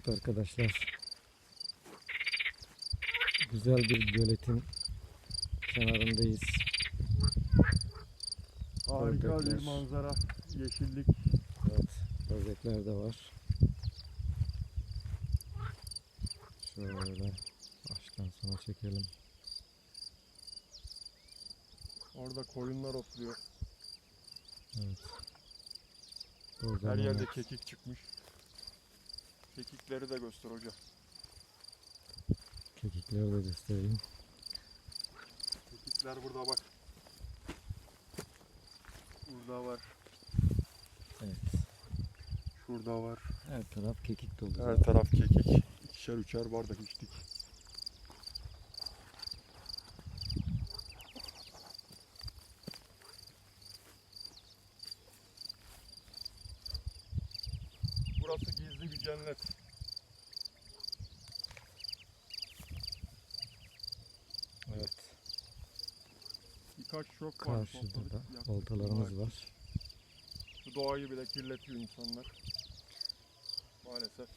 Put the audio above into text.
Evet arkadaşlar. Güzel bir göletin kenarındayız. Harika Ördekler. bir manzara, yeşillik. Evet, ördekler de var. Şöyle baştan sona çekelim. Orada koyunlar otluyor. Evet. Her yerde kekik çıkmış. Kekikleri de göster hoca. kekikleri de göstereyim. Kekikler burada bak. Burada var. Evet. Şurada var. Her taraf kekik dolu. Her taraf kekik. İkişer üçer bardak içtik. Burası gizli bir cennet. Evet. Birkaç şok var. Karşıda da oltalarımız bunlar. var. Bu doğayı bile kirletiyor insanlar. Maalesef.